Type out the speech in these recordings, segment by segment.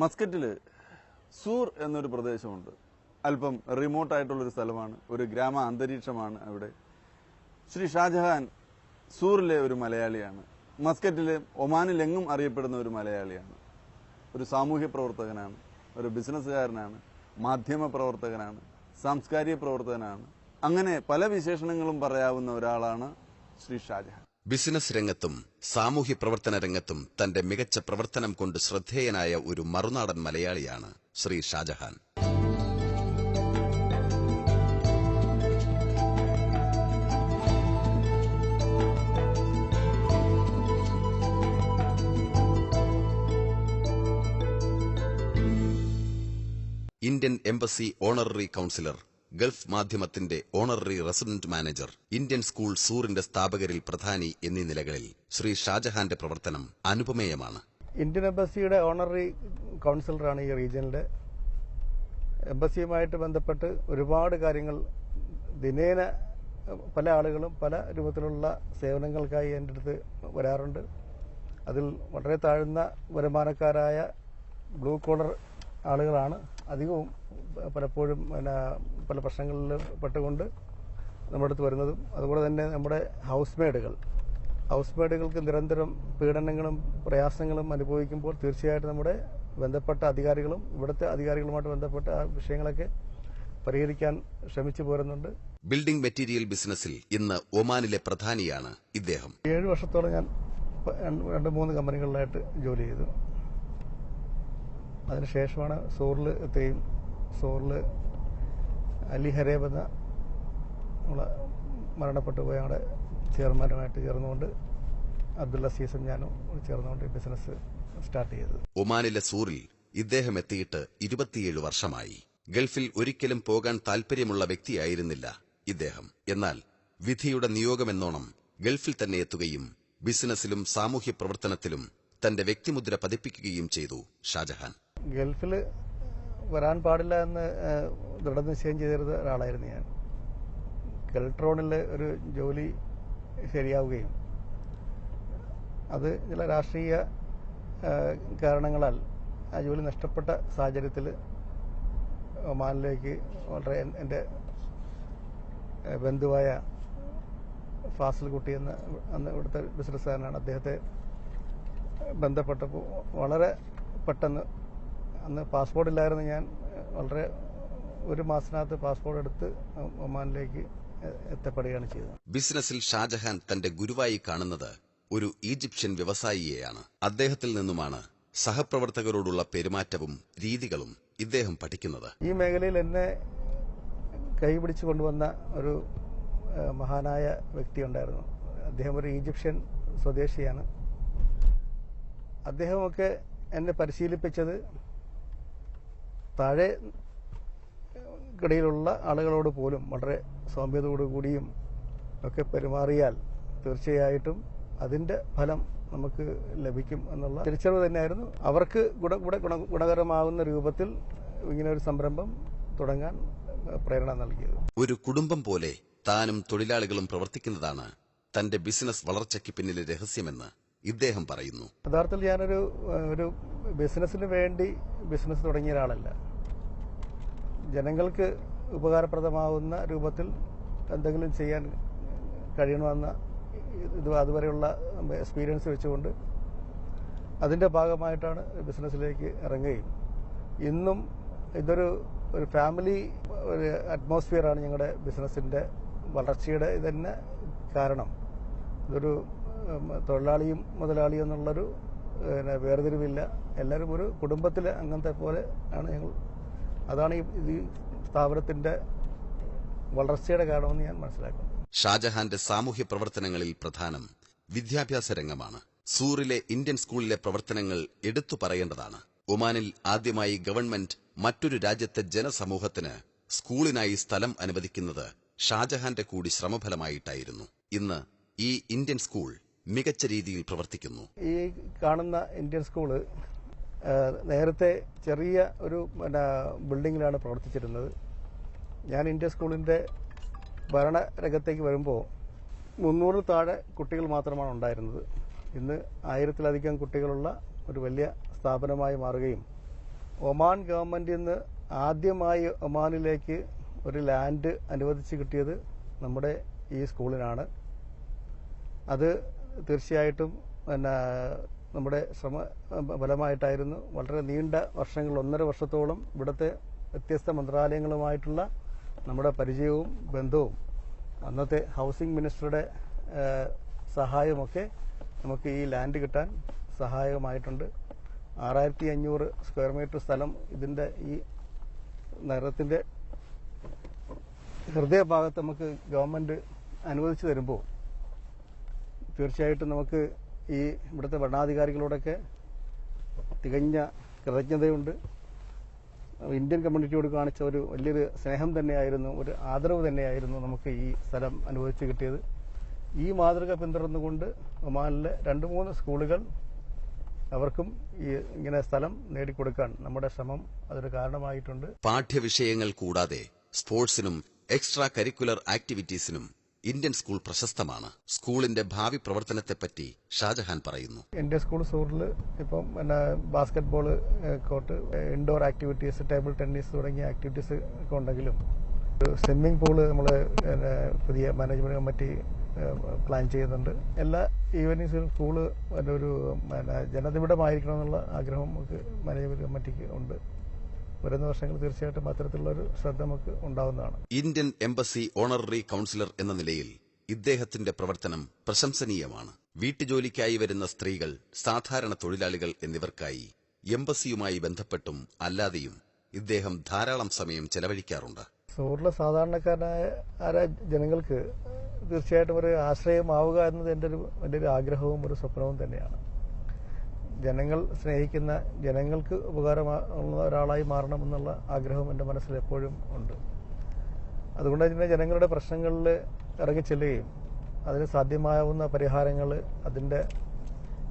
മസ്കറ്റിൽ സൂർ എന്നൊരു പ്രദേശമുണ്ട്. അല്പം റിമോട്ടായിട്ടുള്ളൊരു സ്ഥലമാണ്. ഒരു ഗ്രാമ അന്തരീക്ഷമാണ് അവിടെ. ശ്രീ ഷാജഹാൻ സൂറിലെ ഒരു മലയാളിയാണ്. മസ്കറ്റിലെ ഒമാനിലെങ്ങും അറിയപ്പെടുന്ന ഒരു മലയാളിയാണ്. ഒരു സാമൂഹ്യ പ്രവർത്തകനാണ് ഒരു ബിസിനസ്സുകാരനാണ് മാധ്യമ പ്രവർത്തകനാണ് സാംസ്കാരിക പ്രവർത്തകനാണ്. അങ്ങനെ പല വിശേഷണങ്ങളും പറയാവുന്ന ഒരാളാണ് ശ്രീ ഷാജഹാൻ. ബിസിനസ് രംഗത്തും സാമൂഹ്യ പ്രവർത്തന രംഗത്തും തന്റെ മികച്ച പ്രവർത്തനം കൊണ്ട് ശ്രദ്ധേയനായ ഒരു മറുനാടൻ മലയാളിയാണ് Shri Shajahan. Indian embassy honorary councillor Gulf മാധ്യമത്തിന്റെ honorary resident manager Indian school സൂറിന്റെ സ്ഥാപകരിൽ പ്രധാനി എന്നീ നിലകളിൽ ശ്രീ ഷാജഹാന്റെ പ്രവർത്തനം അനുപമേയമാണ്. ഇന്ത്യൻ എംബസിയുടെ ഓണററി കൗൺസിലറാണ് ഈ റീജിയനിലെ. എംബസിയുമായിട്ട് ബന്ധപ്പെട്ട് ഒരുപാട് കാര്യങ്ങൾ ദിനേന പല ആളുകളും പല രൂപത്തിലുള്ള സേവനങ്ങൾക്കായി എന്റെ അടുത്ത് വരാറുണ്ട്. അതിൽ വളരെ താഴ്ന്ന വരുമാനക്കാരായ ബ്ലൂ കോളർ ആളുകളാണ്. അധികവും പലപ്പോഴും പിന്നെ പല പ്രശ്നങ്ങളിൽ പെട്ടുകൊണ്ട് നമ്മുടെ അടുത്ത് വരുന്നതും അതുപോലെ തന്നെ നമ്മുടെ ഹൗസ് മെയ്ഡുകൾ ഹൗസ് മെയ്ഡുകൾക്ക് നിരന്തരം പീഡനങ്ങളും പ്രയാസങ്ങളും അനുഭവിക്കുമ്പോൾ തീർച്ചയായിട്ടും നമ്മുടെ ബന്ധപ്പെട്ട അധികാരികളും ഇവിടുത്തെ അധികാരികളുമായിട്ട് ബന്ധപ്പെട്ട ആ വിഷയങ്ങളൊക്കെ പരിഹരിക്കാൻ ശ്രമിച്ചു പോരുന്നുണ്ട്. ബിൽഡിംഗ് മെറ്റീരിയൽ ബിസിനസ്സിൽ ഇന്ന് ഒമാനിലെ പ്രധാനിയാണ് ഇദ്ദേഹം. ഏഴ് വർഷത്തോളം ഞാൻ രണ്ട് മൂന്ന് കമ്പനികളിലായിട്ട് ജോലി ചെയ്തു. അതിനുശേഷമാണ് സോറിൽ എത്തുകയും സോറിൽ അലി ഹരേബ് എന്ന നമ്മളെ മരണപ്പെട്ടു പോയ ഞങ്ങളുടെ ചെയർമാനുമായിട്ട് ചേർന്നുകൊണ്ട് അബ്ദുള്ള സീസും ഞാനും ചേർന്നുകൊണ്ട് ബിസിനസ് സ്റ്റാർട്ട് ചെയ്തത്. ഒമാനിലെ സൂറിൽ ഇദ്ദേഹം എത്തിയിട്ട് ഇരുപത്തിയേഴ് വർഷമായി. ഗൾഫിൽ ഒരിക്കലും പോകാൻ താൽപര്യമുള്ള വ്യക്തിയായിരുന്നില്ല ഇദ്ദേഹം. എന്നാൽ വിധിയുടെ നിയോഗമെന്നോണം ഗൾഫിൽ തന്നെ എത്തുകയും ബിസിനസ്സിലും സാമൂഹ്യ പ്രവർത്തനത്തിലും തന്റെ വ്യക്തിമുദ്ര പതിപ്പിക്കുകയും ചെയ്തു ഷാജഹാൻ. ഗൾഫിൽ വരാൻ പാടില്ല എന്ന് ദൃഢനിശ്ചയം ചെയ്തിരുന്ന ഒരാളായിരുന്നു ഞാൻ. കെൽട്രോണിൽ ഒരു ജോലി ശരിയാവുകയും അത് ചില രാഷ്ട്രീയ കാരണങ്ങളാൽ ആ ജോലി നഷ്ടപ്പെട്ട സാഹചര്യത്തിൽ ഒമാനിലേക്ക് വളരെ എൻ- എന്റെ ബന്ധുവായ ഫാസിൽ കുട്ടി എന്ന അന്ന് ഇവിടുത്തെ ബിസിനസ്സുകാരനാണ്. അദ്ദേഹത്തെ ബന്ധപ്പെട്ടപ്പോൾ വളരെ പെട്ടെന്ന് അന്ന് പാസ്പോർട്ട് ഇല്ലായിരുന്നു ഞാൻ. വളരെ ഒരു മാസത്തിനകത്ത് പാസ്പോർട്ട് എടുത്ത് ഒമാനിലേക്ക് എത്തപ്പെടുകയാണ് ചെയ്തത്. ബിസിനസ്സിൽ ഷാജഹാൻ തന്റെ ഗുരുവായി കാണുന്നത് ഒരു ഈജിപ്ഷ്യൻ വ്യവസായിയെയാണ്. അദ്ദേഹത്തിൽ നിന്നുമാണ് സഹപ്രവർത്തകരോടുള്ള പെരുമാറ്റവും രീതികളും ഇദ്ദേഹം പഠിക്കുന്നത്. ഈ മേഖലയിൽ എന്നെ കൈപിടിച്ചു കൊണ്ടുവന്ന ഒരു മഹാനായ വ്യക്തി ഉണ്ടായിരുന്നു. അദ്ദേഹം ഒരു ഈജിപ്ഷ്യൻ സ്വദേശിയാണ്. അദ്ദേഹമൊക്കെ എന്നെ പരിശീലിപ്പിച്ചത് താഴെ കിടയിലുള്ള ആളുകളോട് പോലും വളരെ സൗമ്യതയോടുകൂടിയും ഒക്കെ പെരുമാറിയാൽ തീർച്ചയായിട്ടും അതിന്റെ ഫലം നമുക്ക് ലഭിക്കും എന്നുള്ള തിരിച്ചറിവ് തന്നെയായിരുന്നു. അവർക്ക് ഗുണ ഗുണ- ഗുണ- ഗുണകരമാകുന്ന രൂപത്തിൽ ഇങ്ങനെ ഒരു സംരംഭം തുടങ്ങാൻ പ്രേരണ നൽകിയത്. ഒരു കുടുംബം പോലെ താനും തൊഴിലാളികളും പ്രവർത്തിക്കുന്നതാണ് തന്റെ ബിസിനസ് വളർച്ചയ്ക്ക് പിന്നിലെ രഹസ്യമെന്ന് ഇദ്ദേഹം പറയുന്നു. യഥാർത്ഥത്തിൽ ഞാനൊരു ഒരു ബിസിനസ്സിന് വേണ്ടി ബിസിനസ് തുടങ്ങിയ ഒരാളല്ല. ജനങ്ങൾക്ക് ഉപകാരപ്രദമാവുന്ന രൂപത്തിൽ എന്തെങ്കിലും ചെയ്യാൻ കഴിയണമെന്ന ഇത് അതുവരെയുള്ള എക്സ്പീരിയൻസ് വെച്ചുകൊണ്ട് അതിന്റെ ഭാഗമായിട്ടാണ് ബിസിനസ്സിലേക്ക് ഇറങ്ങുകയും. ഇന്നും ഇതൊരു ഒരു ഫാമിലി ഒരു അറ്റ്മോസ്ഫിയറാണ് ഞങ്ങളുടെ ബിസിനസ്സിന്റെ വളർച്ചയുടെ ഇതന്നെ കാരണം. ഇതൊരു തൊഴിലാളിയും മുതലാളിയും എന്നുള്ളൊരു പിന്നെ, വേർതിരിവില്ല. എല്ലാവരും ഒരു കുടുംബത്തിലെ അങ്ങനത്തെ പോലെ ആണ് ഞങ്ങൾ. അതാണ് ഈ ഈ സ്ഥാപനത്തിന്റെ വളർച്ചയുടെ കാരണമെന്ന് ഞാൻ മനസ്സിലാക്കുന്നു. ഷാജഹാന്റെ സാമൂഹ്യ പ്രവർത്തനങ്ങളിൽ പ്രധാനം വിദ്യാഭ്യാസ രംഗമാണ്. സൂറിലെ ഇന്ത്യൻ സ്കൂളിലെ പ്രവർത്തനങ്ങൾ എടുത്തു പറയേണ്ടതാണ്. ഒമാനിൽ ആദ്യമായി ഗവൺമെന്റ് മറ്റൊരു രാജ്യത്തെ ജനസമൂഹത്തിന് സ്കൂളിനായി സ്ഥലം അനുവദിക്കുന്നത് ഷാജഹാന്റെ കൂടി ശ്രമഫലമായിട്ടായിരുന്നു. ഇന്ന് ഈ ഇന്ത്യൻ സ്കൂൾ മികച്ച രീതിയിൽ പ്രവർത്തിക്കുന്നു. ഈ കാണുന്ന ഇന്ത്യൻ സ്കൂൾ നേരത്തെ ചെറിയ ഒരു ബിൽഡിങ്ങിലാണ് പ്രവർത്തിച്ചിരുന്നത്. ഞാൻ ഇന്ത്യൻ സ്കൂളിന്റെ ഭരണരംഗത്തേക്ക് വരുമ്പോൾ മുന്നൂറിൽ താഴെ കുട്ടികൾ മാത്രമാണ് ഉണ്ടായിരുന്നത്. ഇന്ന് ആയിരത്തിലധികം കുട്ടികളുള്ള ഒരു വലിയ സ്ഥാപനമായി മാറുകയും ഒമാൻ ഗവൺമെന്റിൽ നിന്ന് ആദ്യമായി ഒമാനിലേക്ക് ഒരു ലാൻഡ് അനുവദിച്ച് കിട്ടിയത് നമ്മുടെ ഈ സ്കൂളിനാണ്. അത് തീർച്ചയായിട്ടും പിന്നെ നമ്മുടെ ശ്രമ ഫലമായിട്ടായിരുന്നു വളരെ നീണ്ട വർഷങ്ങൾ ഒന്നര വർഷത്തോളം ഇവിടുത്തെ വ്യത്യസ്ത മന്ത്രാലയങ്ങളുമായിട്ടുള്ള നമ്മുടെ പരിചയവും ബന്ധവും അന്നത്തെ ഹൗസിംഗ് മിനിസ്റ്ററുടെ സഹായമൊക്കെ നമുക്ക് ഈ ലാൻഡ് കിട്ടാൻ സഹായകമായിട്ടുണ്ട്. ആറായിരത്തി അഞ്ഞൂറ് സ്ക്വയർ മീറ്റർ സ്ഥലം ഇതിന്റെ ഈ നഗരത്തിന്റെ ഹൃദയഭാഗത്ത് നമുക്ക് ഗവൺമെന്റ് അനുവദിച്ചു തരുമ്പോൾ തീർച്ചയായിട്ടും നമുക്ക് ഈ ഇവിടുത്തെ ഭരണാധികാരികളോടൊക്കെ തികഞ്ഞ കൃതജ്ഞതയുണ്ട്. ഇന്ത്യൻ കമ്മ്യൂണിറ്റിയോട് കാണിച്ച ഒരു വലിയൊരു സ്നേഹം തന്നെയായിരുന്നു ഒരു ആദരവ് തന്നെയായിരുന്നു നമുക്ക് ഈ സ്ഥലം അനുവദിച്ച് കിട്ടിയത്. ഈ മാതൃക പിന്തുടർന്നുകൊണ്ട് ഒമാനിലെ രണ്ട് മൂന്ന് സ്കൂളുകൾ അവർക്കും ഈ ഇങ്ങനെ സ്ഥലം നേടിക്കൊടുക്കാൻ നമ്മുടെ ശ്രമം അതൊരു കാരണമായിട്ടുണ്ട്. പാഠ്യവിഷയങ്ങൾ കൂടാതെ സ്പോർട്സിനും എക്സ്ട്രാ കരിക്കുലർ ആക്ടിവിറ്റീസിനും ഇന്ത്യൻ സ്കൂൾ പ്രശസ്തമാണ്. സ്കൂളിന്റെ ഭാവി പ്രവർത്തനത്തെപ്പറ്റി ഷാജഹാൻ പറയുന്നു. എന്റെ സ്കൂൾ സൂറിൽ ഇപ്പം basketball court indoor activities table tennis തുടങ്ങിയ ആക്ടിവിറ്റീസ് ഒക്കെ ഉണ്ടെങ്കിലും സ്വിമ്മിംഗ് പൂൾ നമ്മൾ പുതിയ മാനേജ്മെന്റ് കമ്മിറ്റി പ്ലാൻ ചെയ്യുന്നുണ്ട്. എല്ലാ ഈവനിങ്സിലും സ്കൂൾ ഒരു ജനനിബിഡമായിരിക്കണം എന്നുള്ള ആഗ്രഹം നമുക്ക് മാനേജ്മെന്റ് കമ്മിറ്റിക്ക് ഉണ്ട്. വരുന്ന വർഷങ്ങൾ തീർച്ചയായിട്ടും അത്തരത്തിലുള്ള ഒരു ശ്രദ്ധ നമുക്ക് ഉണ്ടാവുന്നതാണ്. ഇന്ത്യൻ എംബസി ഓണററി കൌൺസിലർ എന്ന നിലയിൽ ഇദ്ദേഹത്തിന്റെ പ്രവർത്തനം പ്രശംസനീയമാണ്. വീട്ടുജോലിക്കായി വരുന്ന സ്ത്രീകൾ സാധാരണ തൊഴിലാളികൾ എന്നിവർക്കായി എംബസിയുമായി ബന്ധപ്പെട്ടും അല്ലാതെയും ഇദ്ദേഹം ധാരാളം സമയം ചെലവഴിക്കാറുണ്ട്. സൂറിലെ സാധാരണക്കാരനായ ജനങ്ങൾക്ക് തീർച്ചയായിട്ടും ഒരു ആശ്രയമാവുക എന്നത് എന്റെ ഒരു വലിയൊരു ആഗ്രഹവും ഒരു സ്വപ്നവും തന്നെയാണ്. ജനങ്ങൾ സ്നേഹിക്കുന്ന ജനങ്ങൾക്ക് ഉപകാരമാകുന്ന ഒരാളായി മാറണമെന്നുള്ള ആഗ്രഹം എന്റെ മനസ്സിൽ എപ്പോഴും ഉണ്ട്. അതുകൊണ്ട് തന്നെ ജനങ്ങളുടെ പ്രശ്നങ്ങളിൽ ഇറങ്ങിച്ചെല്ലുകയും അതിന് സാധ്യമാവുന്ന പരിഹാരങ്ങൾ അതിന്റെ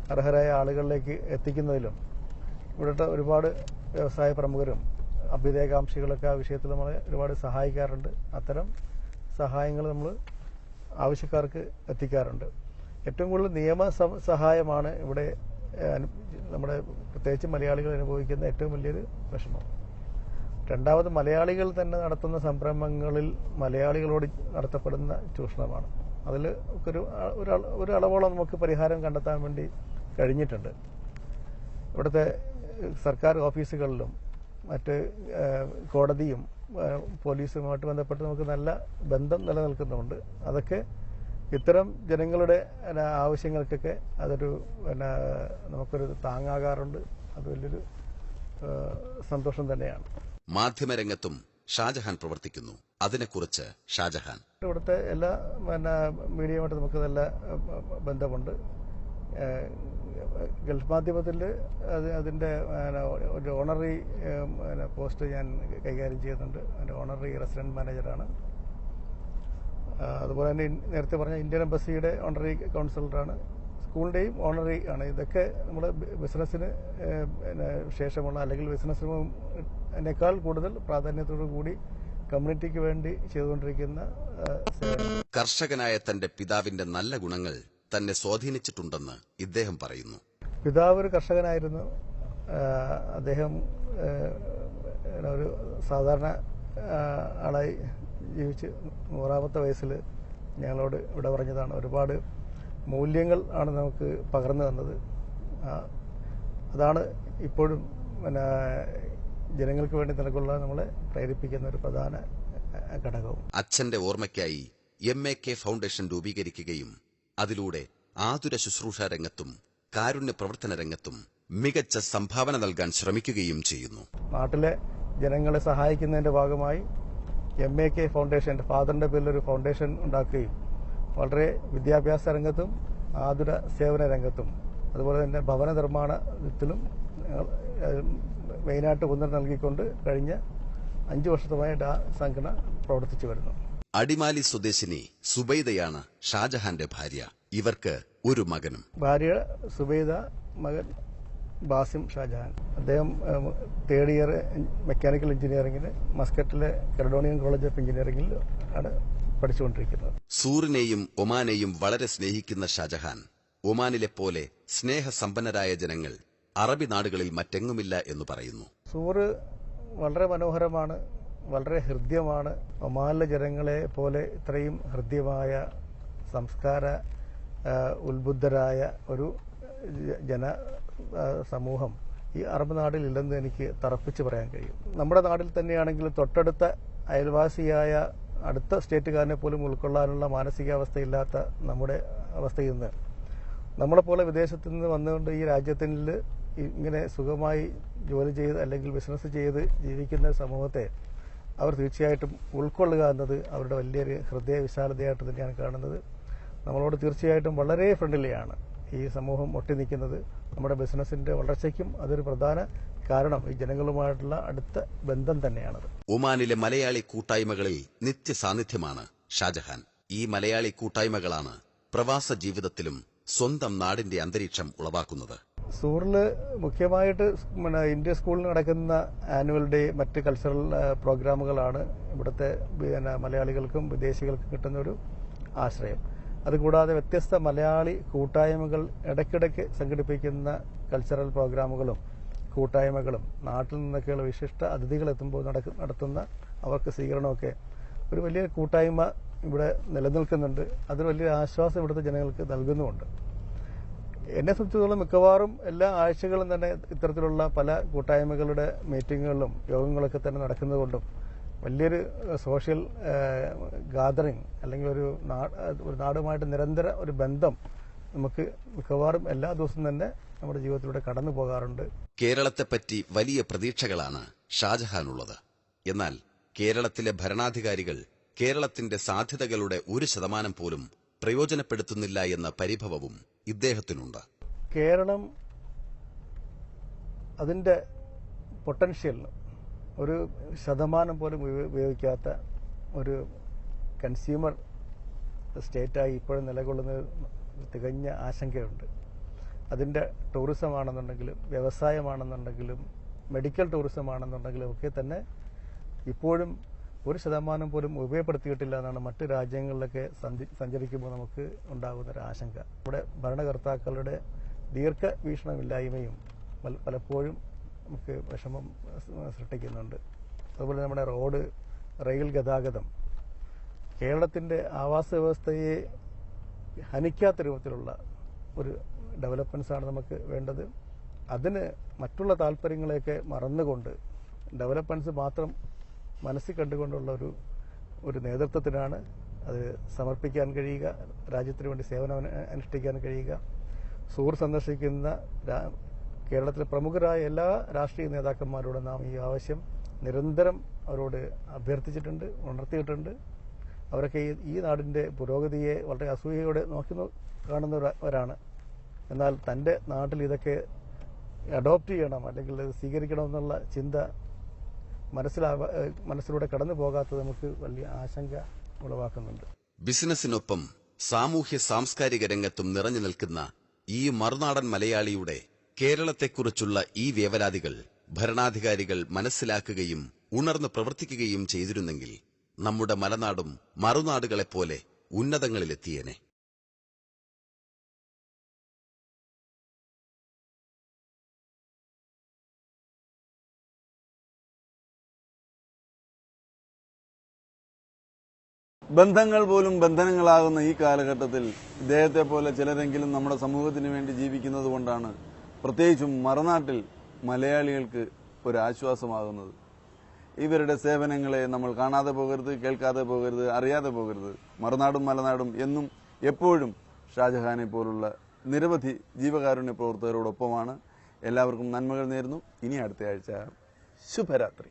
അർഹരായ ആളുകളിലേക്ക് എത്തിക്കുന്നതിലും ഇവിടുത്തെ ഒരുപാട് വ്യവസായ പ്രമുഖരും അഭ്യുദയകാംക്ഷികളൊക്കെ ആ വിഷയത്തിൽ നമ്മളെ ഒരുപാട് സഹായിക്കാറുണ്ട്. അത്തരം സഹായങ്ങൾ നമ്മൾ ആവശ്യക്കാർക്ക് എത്തിക്കാറുണ്ട്. ഏറ്റവും കൂടുതൽ നിയമ സഹായമാണ് ഇവിടെ നമ്മുടെ പ്രത്യേകിച്ച് മലയാളികൾ അനുഭവിക്കുന്ന ഏറ്റവും വലിയൊരു വിഷമം. രണ്ടാമത് മലയാളികൾ തന്നെ നടത്തുന്ന സംരംഭങ്ങളിൽ മലയാളികളോട് നടത്തപ്പെടുന്ന ചൂഷണമാണ്. അതിൽ ഒരു ഒരു അളവോളം നമുക്ക് പരിഹാരം കണ്ടെത്താൻ വേണ്ടി കഴിഞ്ഞിട്ടുണ്ട്. ഇവിടുത്തെ സർക്കാർ ഓഫീസുകളിലും മറ്റ് കോടതിയും പോലീസുമായിട്ട് ബന്ധപ്പെട്ട് നമുക്ക് നല്ല ബന്ധം നിലനിൽക്കുന്നുണ്ട്. അതൊക്കെ ഇത്തരം ജനങ്ങളുടെ ആവശ്യങ്ങൾക്കൊക്കെ അതൊരു പിന്നെ നമുക്കൊരു താങ്ങാകാറുണ്ട്. അത് വലിയൊരു സന്തോഷം തന്നെയാണ്. മാധ്യമരംഗത്തും ഷാജഹാൻ പ്രവർത്തിക്കുന്നു. അതിനെക്കുറിച്ച് ഷാജഹാൻ. ഇവിടുത്തെ എല്ലാ പിന്നെ മീഡിയയുമായിട്ട് നമുക്ക് നല്ല ബന്ധമുണ്ട്. ഗൾഫ് മാധ്യമത്തിൽ അത് അതിന്റെ ഒരു ഓണറി പോസ്റ്റ് ഞാൻ കൈകാര്യം ചെയ്യുന്നുണ്ട്. അതിന്റെ ഓണറി റെസിഡന്റ് മാനേജറാണ്. അതുപോലെ തന്നെ നേരത്തെ പറഞ്ഞ ഇന്ത്യൻ എംബസിയുടെ ഓണററി കൗൺസിലറാണ് സ്കൂളിന്റെയും ഓണററി ആണ്. ഇതൊക്കെ നമ്മൾ ബിസിനസ്സിന് ശേഷമുള്ള അല്ലെങ്കിൽ ബിസിനസ്സിനേക്കാൾ കൂടുതൽ പ്രാധാന്യത്തോടു കൂടി കമ്മ്യൂണിറ്റിക്ക് വേണ്ടി ചെയ്തുകൊണ്ടിരിക്കുന്ന കർഷകനായ തന്റെ പിതാവിന്റെ നല്ല ഗുണങ്ങൾ തന്നെ സ്വാധീനിച്ചിട്ടുണ്ടെന്ന് ഇദ്ദേഹം പറയുന്നു. പിതാവ് ഒരു കർഷകനായിരുന്നു. അദ്ദേഹം ഒരു സാധാരണ ആളായി ജീവിച്ച് നൂറാമത്തെ വയസ്സിൽ ഞങ്ങളോട് ഇവിടെ പറഞ്ഞതാണ് ഒരുപാട് മൂല്യങ്ങൾ ആണ് നമുക്ക് പകർന്നു തന്നത്. അതാണ് ഇപ്പോഴും പിന്നെ ജനങ്ങൾക്ക് വേണ്ടി നിലകൊള്ള നമ്മളെ പ്രേരിപ്പിക്കുന്ന ഒരു പ്രധാന ഘടകവും. അച്ഛന്റെ ഓർമ്മയ്ക്കായി എം എ കെ ഫൗണ്ടേഷൻ രൂപീകരിക്കുകയും അതിലൂടെ ആതുര ശുശ്രൂഷ രംഗത്തും കാരുണ്യ പ്രവർത്തന രംഗത്തും മികച്ച സംഭാവന നൽകാൻ ശ്രമിക്കുകയും ചെയ്യുന്നു. നാട്ടിലെ ജനങ്ങളെ സഹായിക്കുന്നതിന്റെ ഭാഗമായി എം എ കെ ഫൗണ്ടേഷൻ ഫാദറിന്റെ പേരിൽ ഒരു ഫൗണ്ടേഷൻ ഉണ്ടാക്കുകയും വളരെ വിദ്യാഭ്യാസ രംഗത്തും ആതുര സേവന രംഗത്തും അതുപോലെ തന്നെ ഭവന നിർമ്മാണത്തിലും മെയിനായിട്ട് ഊന്നൽ നൽകിക്കൊണ്ട് കഴിഞ്ഞ അഞ്ചു വർഷത്തുമായിട്ട് ആ സംഘടന പ്രവർത്തിച്ചു വരുന്നു. അടിമാലി സ്വദേശിനി സുബൈദയാണ് ഷാജഹാന്റെ ഭാര്യ. ഇവർക്ക് ഒരു മകനും. ഭാര്യ സുബൈദ മകൻ ബാസിം ഷാജഹാൻ. അദ്ദേഹം തേർഡ് ഇയർ മെക്കാനിക്കൽ എഞ്ചിനീയറിംഗിൽ മസ്കറ്റിലെ കെറഡോണിയൻ കോളേജ് ഓഫ് എഞ്ചിനീയറിംഗിൽ ആണ് പഠിച്ചുകൊണ്ടിരിക്കുന്നത്. സൂറിനെയും ഒമാനെയും വളരെ സ്നേഹിക്കുന്ന ഷാജഹാൻ ഒമാനിലെ പോലെ സ്നേഹസമ്പന്നരായ ജനങ്ങൾ അറബി നാടുകളിൽ മറ്റെങ്ങുമില്ല എന്ന് പറയുന്നു. സൂറ് വളരെ മനോഹരമാണ് വളരെ ഹൃദ്യമാണ്. ഒമാനിലെ ജനങ്ങളെ പോലെ ഇത്രയും ഹൃദ്യമായ സംസ്കാര ഉത്ബുദ്ധരായ ഒരു ജന സമൂഹം ഈ അറബ് നാടിൽ ഇല്ലെന്ന് എനിക്ക് തറപ്പിച്ച് പറയാൻ കഴിയും. നമ്മുടെ നാട്ടിൽ തന്നെയാണെങ്കിൽ തൊട്ടടുത്ത അയൽവാസിയായ അടുത്ത സ്റ്റേറ്റുകാരനെ പോലും ഉൾക്കൊള്ളാനുള്ള മാനസികാവസ്ഥയില്ലാത്ത നമ്മുടെ അവസ്ഥയിൽ നിന്ന് നമ്മളെപ്പോലെ വിദേശത്ത് നിന്ന് വന്നുകൊണ്ട് ഈ രാജ്യത്തിൽ ഇങ്ങനെ സുഖമായി ജോലി ചെയ്ത് അല്ലെങ്കിൽ ബിസിനസ് ചെയ്ത് ജീവിക്കുന്ന സമൂഹത്തെ അവർ തീർച്ചയായിട്ടും ഉൾക്കൊള്ളുക എന്നത് അവരുടെ വലിയൊരു ഹൃദയ വിശാലതയായിട്ട് തന്നെയാണ് കാണുന്നത്. നമ്മളോട് തീർച്ചയായിട്ടും വളരെ ഫ്രണ്ട്ലിയാണ് ഈ സമൂഹം ഒട്ടി നിൽക്കുന്നത്. നമ്മുടെ ബിസിനസിന്റെ വളർച്ചയ്ക്കും അതൊരു പ്രധാന കാരണം ഈ ജനങ്ങളുമായിട്ടുള്ള അടുത്ത ബന്ധം തന്നെയാണത്. ഒമാനിലെ മലയാളി കൂട്ടായ്മകളിൽ നിത്യ സാന്നിധ്യമാണ് ഷാജഹാൻ. ഈ മലയാളി കൂട്ടായ്മകളാണ് പ്രവാസ ജീവിതത്തിലും സ്വന്തം നാടിന്റെ അന്തരീക്ഷം ഉളവാക്കുന്നത്. സൂറിൽ മുഖ്യമായിട്ട് പിന്നെ ഇന്ത്യ സ്കൂളിൽ നടക്കുന്ന ആനുവൽ ഡേ മറ്റ് കൾച്ചറൽ പ്രോഗ്രാമുകളാണ് ഇവിടുത്തെ പിന്നെ മലയാളികൾക്കും വിദേശികൾക്കും കിട്ടുന്ന ഒരു ആശ്രയം. അതുകൂടാതെ വ്യത്യസ്ത മലയാളി കൂട്ടായ്മകൾ ഇടയ്ക്കിടയ്ക്ക് സംഘടിപ്പിക്കുന്ന കൾച്ചറൽ പ്രോഗ്രാമുകളും കൂട്ടായ്മകളും നാട്ടിൽ നിന്നൊക്കെയുള്ള വിശിഷ്ട അതിഥികൾ എത്തുമ്പോൾ നടത്തുന്ന അവർക്ക് സ്വീകരണമൊക്കെ ഒരു വലിയ കൂട്ടായ്മ ഇവിടെ നിലനിൽക്കുന്നുണ്ട്. അതൊരു വലിയ ആശ്വാസം ഇവിടുത്തെ ജനങ്ങൾക്ക് നൽകുന്നുമുണ്ട്. എന്നെ സംബന്ധിച്ചിടത്തോളം മിക്കവാറും എല്ലാ ആഴ്ചകളും തന്നെ ഇത്തരത്തിലുള്ള പല കൂട്ടായ്മകളുടെ മീറ്റിങ്ങുകളിലും യോഗങ്ങളൊക്കെ തന്നെ നടക്കുന്നതുകൊണ്ടും വലിയൊരു സോഷ്യൽ ഗാദറിങ് അല്ലെങ്കിൽ ഒരു ഒരു നാടുമായിട്ട് നിരന്തര ഒരു ബന്ധം നമുക്ക് മിക്കവാറും എല്ലാ ദിവസവും തന്നെ നമ്മുടെ ജീവിതത്തിലൂടെ കടന്നു പോകാറുണ്ട്. കേരളത്തെപ്പറ്റി വലിയ പ്രതീക്ഷകളാണ് ഷാജഹാനുള്ളത്. എന്നാൽ കേരളത്തിലെ ഭരണാധികാരികൾ കേരളത്തിന്റെ സാധ്യതകളുടെ ഒരു ശതമാനം പോലും പ്രയോജനപ്പെടുത്തുന്നില്ല എന്ന പരിഭവവും ഇദ്ദേഹത്തിനുണ്ട്. കേരളം അതിന്റെ പൊട്ടൻഷ്യൽ ഒരു ശതമാനം പോലും ഉപയോഗിക്കാത്ത ഒരു കൺസ്യൂമർ സ്റ്റേറ്റായി ഇപ്പോഴും നിലകൊള്ളുന്നത് തികഞ്ഞ ആശങ്കയുണ്ട്. അതിന്റെ ടൂറിസം ആണെന്നുണ്ടെങ്കിലും വ്യവസായമാണെന്നുണ്ടെങ്കിലും മെഡിക്കൽ ടൂറിസം ആണെന്നുണ്ടെങ്കിലും ഒക്കെ തന്നെ ഇപ്പോഴും ഒരു ശതമാനം പോലും ഉപയോഗപ്പെടുത്തിയിട്ടില്ല എന്നാണ് മറ്റ് രാജ്യങ്ങളിലൊക്കെ സഞ്ചി- സഞ്ചരിക്കുമ്പോൾ നമുക്ക് ഉണ്ടാകുന്ന ഒരു ആശങ്ക. നമ്മുടെ ഭരണകർത്താക്കളുടെ ദീർഘവീക്ഷണമില്ലായ്മയും പല- പലപ്പോഴും നമുക്ക് വിഷമം സൃഷ്ടിക്കുന്നുണ്ട്. അതുപോലെ നമ്മുടെ റോഡ് റെയിൽ ഗതാഗതം. കേരളത്തിന്റെ ആവാസ വ്യവസ്ഥയെ ഹനിക്കാത്ത രൂപത്തിലുള്ള ഒരു ഡെവലപ്മെൻസാണ് നമുക്ക് വേണ്ടത്. അതിന് മറ്റുള്ള താല്പര്യങ്ങളെയൊക്കെ മറന്നുകൊണ്ട് ഡെവലപ്മെന്റ്സ് മാത്രം മനസ്സിൽ കണ്ടുകൊണ്ടുള്ള ഒരു ഒരു നേതൃത്വത്തിനാണ് അത് സമർപ്പിക്കാൻ കഴിയുക രാജ്യത്തിന് വേണ്ടി സേവനം അനുഷ്ഠിക്കാൻ കഴിയുക. സൂർ സന്ദർശിക്കുന്ന കേരളത്തിലെ പ്രമുഖരായ എല്ലാ രാഷ്ട്രീയ നേതാക്കന്മാരോടും നാം ഈ ആവശ്യം നിരന്തരം അവരോട് അഭ്യർത്ഥിച്ചിട്ടുണ്ട് ഉണർത്തിയിട്ടുണ്ട്. അവരൊക്കെ ഈ- നാടിന്റെ പുരോഗതിയെ വളരെ അസൂയയോടെ നോക്കി കാണുന്നവരാണ്. എന്നാൽ തന്റെ നാട്ടിൽ ഇതൊക്കെ അഡോപ്റ്റ് ചെയ്യണം അല്ലെങ്കിൽ ഇത് സ്വീകരിക്കണമെന്നുള്ള ചിന്ത മനസ്സിലാവ മനസ്സിലൂടെ കടന്നു പോകാത്തത് നമുക്ക് വലിയ ആശങ്ക ഉളവാക്കുന്നുണ്ട്. ബിസിനസിനൊപ്പം സാമൂഹ്യ സാംസ്കാരിക രംഗത്തും നിറഞ്ഞു നിൽക്കുന്ന ഈ മറുനാടൻ മലയാളിയുടെ കേരളത്തെക്കുറിച്ചുള്ള ഈ വേവലാതികൾ ഭരണാധികാരികൾ മനസ്സിലാക്കുകയും ഉണർന്നു പ്രവർത്തിക്കുകയും ചെയ്തിരുന്നെങ്കിൽ നമ്മുടെ മലനാടും മറുനാടുകളെപ്പോലെ ഉന്നതങ്ങളിലെത്തിയേനെ. ബന്ധങ്ങൾ പോലും ബന്ധനങ്ങളാകുന്ന ഈ കാലഘട്ടത്തിൽ ഇദ്ദേഹത്തെ പോലെ ചിലരെങ്കിലും നമ്മുടെ സമൂഹത്തിന് വേണ്ടി ജീവിക്കുന്നത് കൊണ്ടാണ് പ്രത്യേകിച്ചും മറുനാട്ടിൽ മലയാളികൾക്ക് ഒരു ആശ്വാസമാകുന്നത് ഇവരുടെ സേവനങ്ങളെ നമ്മൾ കാണാതെ പോകരുത് കേൾക്കാതെ പോകരുത് അറിയാതെ പോകരുത്. മറുനാടും മലനാടും എന്നും എപ്പോഴും ഷാജഹാനെ പോലുള്ള നിരവധി ജീവകാരുണ്യ പ്രവർത്തകരോടൊപ്പമാണ്. എല്ലാവർക്കും നന്മകൾ നേരുന്നു. ഇനി അടുത്ത ആഴ്ച ശുഭരാത്രി.